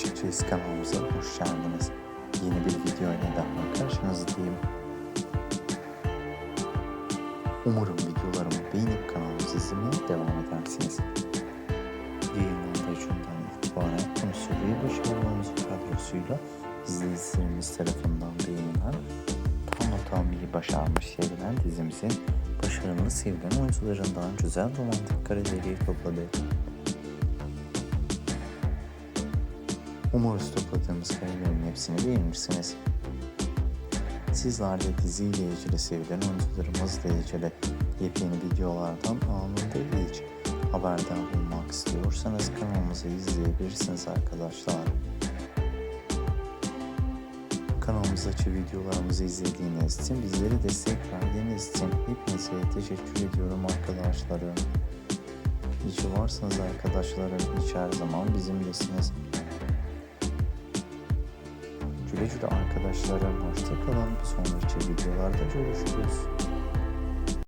Aşıkçıyız kanalımıza hoş geldiniz. Yeni bir video ile daha karşınızdayım. Umarım videolarımı beğenip kanalımızı izlemeye devam edersiniz. Yayınlandığı itibaren konusu ve başarılı oyuncu kadrosuyla izleyicilerimiz tarafından beğenilen tam otomobil'i başarmış sevilen dizimizin başarılı sevilen oyuncularından güzel romantik kareleri topladı. Umarız topladığımız karelerin hepsini beğenirsiniz. Sizler de diziyle ilgili sevilen oyuncularımızla ilgili yepyeni videolardan anında ilk haberdar olmak istiyorsanız kanalımızı izleyebilirsiniz arkadaşlar. Kanalımızdaki videolarımızı izlediğiniz için, bizleri destek verdiğiniz için hepinize teşekkür ediyorum arkadaşlarım. İyi ki varsınız arkadaşlarım. Hiç her zaman bizimlesiniz. Güle güle arkadaşlarım. Hoşçakalın. Sonraki videolarda görüşürüz.